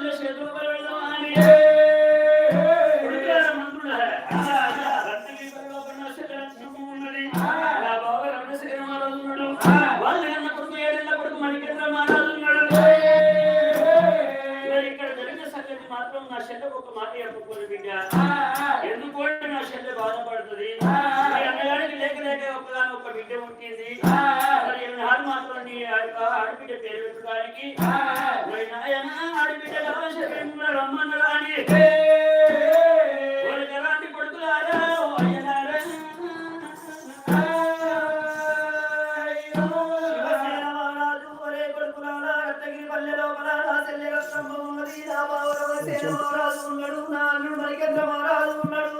Gracias, ఆడబిడ్డ పేరు పెట్టడానికి ఆడబిడ్డ వాళ్ళకి ఎలాంటి కొడుకులారా ఉన్నాడు నా అల్లుడు మణికేంద్ర మహారాజు ఉన్నాడు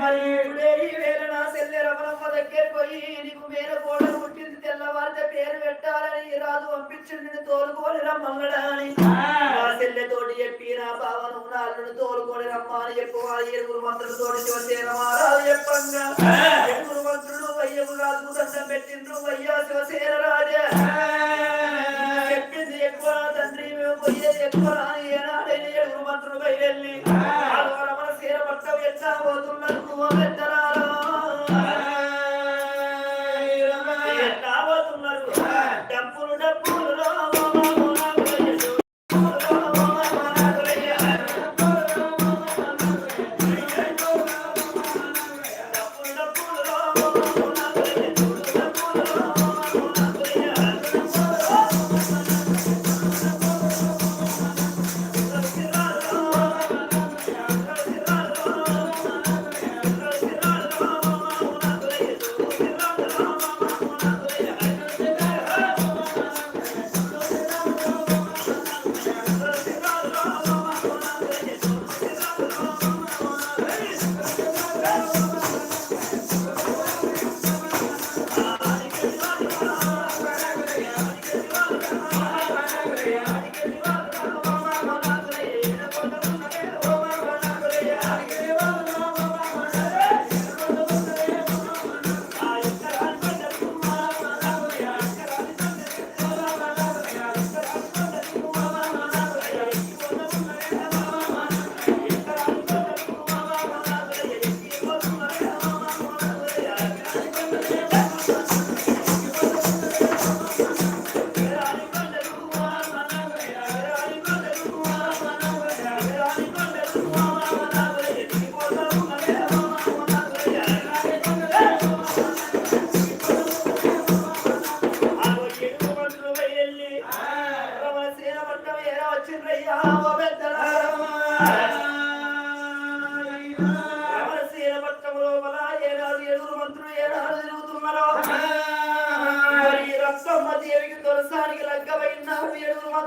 మరి ఇప్పుడే ఈ వేళ నా చెల్లె రమణమ్మ దగ్గర పోయి నీకు వేరే కోడలు పుట్టింది తెల్లవారితే పేరు పెట్టాలని రాజు పంపించింది తోలుకొని రమ్మన్నాడా అని నా చెప్పి నా బావను నా అల్లుడు తోలుకొని రమ్మ అని చెప్పు. ఆ ఏడుగురు మంత్రులు తోటి శివసేన మహారాజు చెప్పంగా. ఏడుగురు మంత్రులు వయ్యము రాజు దండం పెట్టిండ్రు. వయ్యా శివసేన రాజా. చెప్పింది ఎక్కువ తండ్రి మేము పోయేది ఎక్కువ అని ఏనాడైన ఏడుగురు మంత్రులు బయలుదేరి మన సీర పట్ట ఎట్లా పోతున్నారు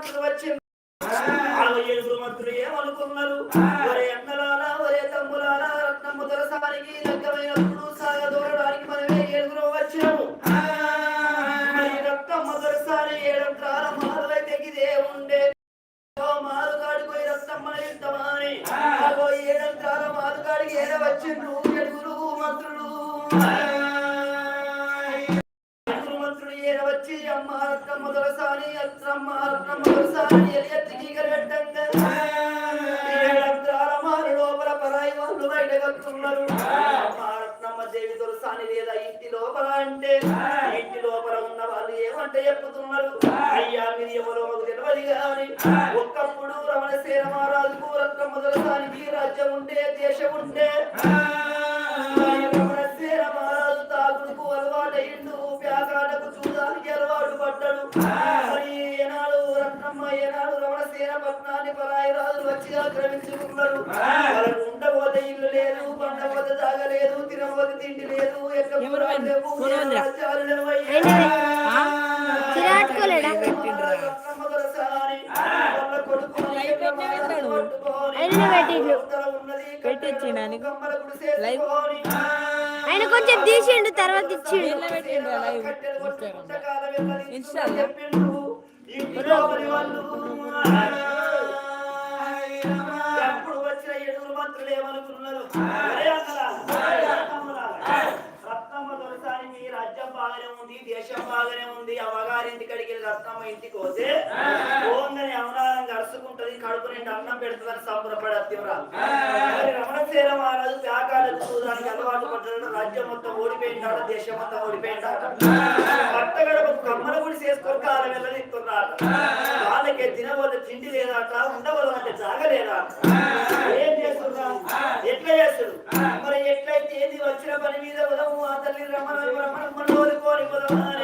ఏడుగురు వచ్చింది అరవై ఏడు మంత్రులు ఏమనుకున్నారు ఒరే అన్నలారా ఒరే తమ్ములారా రత్నమ్మ దొరసానికి లగ్గమైనప్పుడు సాగదోరడానికి మనమే ఏడుగురు వచ్చాము మరి రక్తమ్మ దొరసారి ఏడంటార మారులైతే ఇదే ఉండే ఓ మారుగాడికి పోయి రక్తమ్మని ఇద్దామని అగో ఏడంటార మారుగాడికి ఏడ వచ్చిండ్రు? ఏడుగురు మంత్రులు. కానీ మహారాజుకు రాజ్యం దేశం మహారాజు తాగుడుకు అలవాటైండు ప్యాకాటకు చూడడానికి అలవాటు పడ్డాడు. మరి ఏనాడు రత్నమ్మ ఏనాడు రమణసేన పట్నాన్ని పరాయి రాజులు వచ్చి ఆక్రమించుకున్నారు వాళ్ళకు ఉండబోతే ఇల్లు లేదు పండబోతే తాగలేదు తినబోతే తిండి లేదు ఎక్కడ ఆయన పెట్టిండు పెట్టించిండని లైవ్ ఆయన కొంచెం తీసిండు తర్వాత ఇచ్చిండు. ఎట్లా పెట్టిండు ఆ లైవ్ ఇన్స్టాలో ఎప్పుడు వచ్చిన ఏడుగురు మంత్రులు ఏమనుకున్నారు ఒరే అన్నలా, రత్నమ్మలారా, రత్నమ్మ దొరసాని మీ రాజ్యం బాగానే ఉంది దేశం బాగానే ఉంది కడికి వెళ్ళి రత్నమ్మ ఇంటికి పోతే? ఓంగని అవనారం గడుచుకుంటది కడుపు నిండి అన్నం పెడుతుందని సంబరపడత్తివరా మరి రమణశీల మహారాజు వ్యాకాలకు చూడడానికి అలవాటు పడ్డాడు రాజ్యం మొత్తం ఓడిపోయిందాట దేశం మొత్తం ఓడిపోయిందాట. పట్టగడపకు కమ్మల గుడి చేసుకొని కాలం వెళ్ళనిస్తున్నారట వాళ్ళకి తినవల్ల తిండి లేదాట ఉండవల్ల అంటే జాగలేదాట ఏం చేస్తున్నా ఎట్లా చేస్తుడు మరి ఎట్లయితే ఏది వచ్చిన పని మీద ఉదము ఆ తల్లి రమణ రమణ Glória.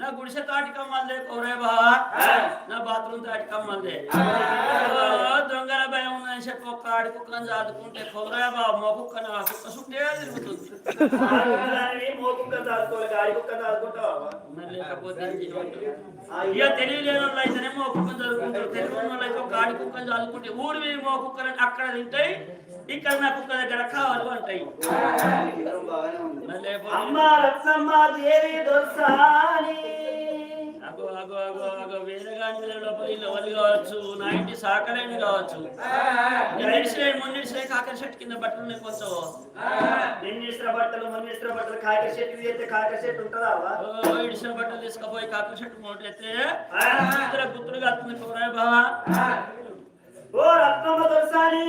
నా గుడిసె తాటికమ్మలే కౌరే బా నా బాత్రూమ్ తాటికమ్మలే దొంగల భయం ఉందని చెప్పి ఒక్క ఆడికొక్కని చాదుకుంటే కౌరే బావ మొకుక్క నా కుక్క సుట్టే తిరుగుతుంది. లేకపోతే ఇక తెలియలేని వాళ్ళు అయితేనే మోకుక్కని చదువుకుంటారు. తెలియని వాళ్ళు అయితే ఒక ఆడి కుక్కని చదువుకుంటే ఊరు మీ మోకుక్కలని అక్కడ తింటాయి ఇక్కడ నా కుక్క దగ్గర కావాలి అంటాయి. అమ్మ రత్నమ్మ దేవి దొరసాని. అగో అగో అగో అగో వేదగాని లోపల కావచ్చు నా ఇంటి సాకలేని కావచ్చు. నిడిసిరే మొన్నిడిసిరే కాకర చెట్టు కింద బట్టలు ఉన్నాయి కొంచెం బట్టలు మన్నిస్త్ర బట్టలు కాయక చెట్టు చేస్తే కాయక చెట్టు ఉంటుందా ఓ ఇడిసిన బట్టలు తీసుకుపోయి కాకర చెట్టు గుర్తులు కత్తుంది కూర బావా. ఓ రత్నమ్మ దొరసాని.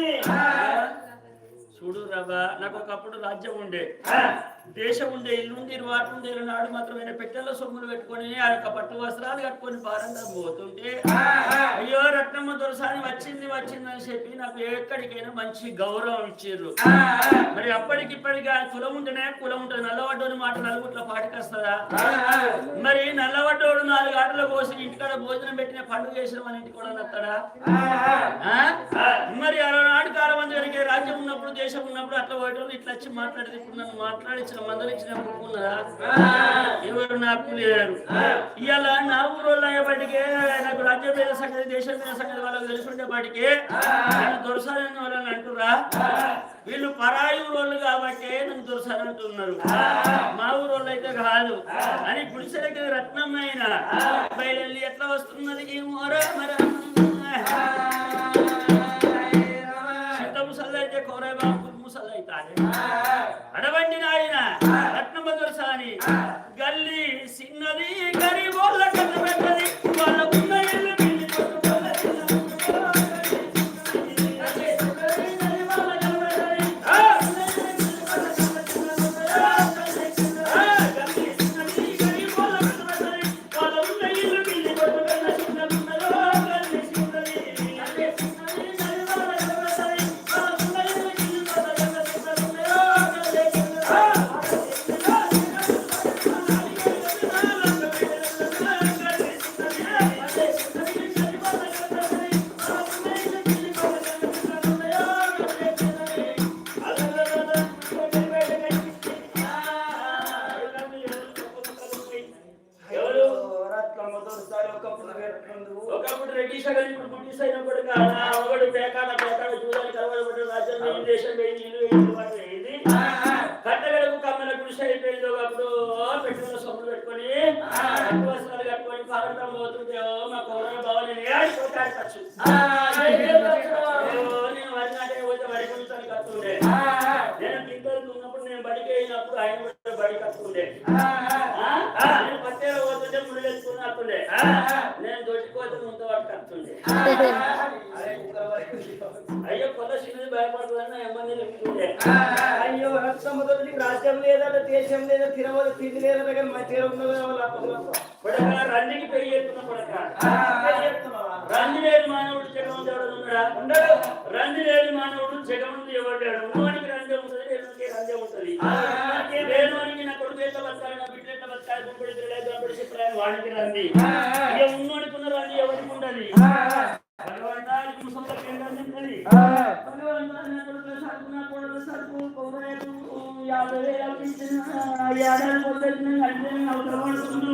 చూడు రవ్వ నాకు ఒకప్పుడు రాజ్యం ఉండే. దేశం ఉండే ఇల్లు ఉంది వాటి ఉండే నాడు మాత్రమే పెట్టెల్లో సొమ్ములు పెట్టుకొని ఆ యొక్క పట్టు వస్త్రాలు కట్టుకొని భారంగా పోతుంటే అయ్యో రత్నమ్మ దొరసాని వచ్చింది వచ్చింది అని చెప్పి నాకు ఎక్కడికైనా మంచి గౌరవం ఇచ్చారు. మరి అప్పటికి ఇప్పటికి ఆ కులం ఉంటేనే కులం ఉంటుంది. నల్లవడ్డోని మాట నలుగుట్ల పాటికి మరి నల్లవడ్డోడు నాలుగు ఆటలు కోసి ఇంటికాడ భోజనం పెట్టిన పండుగ చేసిన మన ఇంటికి కూడా నత్తడా? ఆ? మరి ఆనాడు కాలం అందరికి రాజ్యం ఉన్నప్పుడు దేశం ఉన్నప్పుడు అట్లా పోయేటోళ్ళు ఇట్లా వచ్చి మాట్లాడేది. ఇప్పుడు నన్ను మాట్లాడించిన మందలించిన ఉన్నదా ఎవరు నాకు లేరు. ఇవాళ నా ఊరోళ్ళు అయ్యేపాటికే నాకు రాజ్యం మీద సంగతి దేశం మీద సంగతి వాళ్ళకి తెలుసుంటే వాటికి దొరసాలని వాళ్ళని అంటురా వీళ్ళు పరాయి ఊరోళ్ళు కాబట్టి నన్ను దొరసాని అంటున్నారు. మా ఊరోళ్ళు అయితే కాదు. అని గుడిసెలకి అయినా బయలు ఎట్లా వస్తున్నది ఈ మరి అవుతాయి అడవండి నాయన రత్నమ్మ దొరసాని గల్లి గుంటానికి కట్టుండే నేను పింకలు ఉన్నప్పుడు నేను బడికి అయినప్పుడు ఆయన కూడా బడి కట్టుండే? నేను పట్టేలో పోతుంటే ముళ్ళు ఎత్తుకుని వస్తుండే నేను దొడ్డిపోతే ముంత వాడు కట్టుండే. అయ్యో కొత్త చిన్నది భయపడుతుందని ఎమ్మంది చెప్తుండే అయ్యో రత్నమ్మ దొరికి రాజ్యం లేదట దేశం లేదా తినవదు తిండి లేదట కానీ మంచిగా ఉన్నది రండికి పెళ్ళి ఏం చెప్తున్నావా? రంది లేని మానవుడు జగమంది ఎవడు ఉన్నాడా? ఉండడు. రంది లేని మానవుడు జగమంది ఎవడాడు ఉన్నవానికి రందే ఉంటుంది లేనివానికి రందే ఉంటుంది. లేనివానికి నా కొడుకు ఎట్లా బతకాలి నా బిడ్డ ఎట్లా బతకాలి గుంపుడు లేదు అప్పుడు చెప్పలేని వాడికి రంది ఇక ఉన్నోడికి ఉన్న రంది ఎవరికి ఉండదు భగవంతా నీకు ముసలికి ఏం రంది ఉంటుంది? భగవంతా నా కొడుకుల సరుకు నా కోడల సరుకు పౌరాయకు యాభై వేలు ఇచ్చిన ఏడాది పొద్దున్న అంటే అవసరం పడుతుంది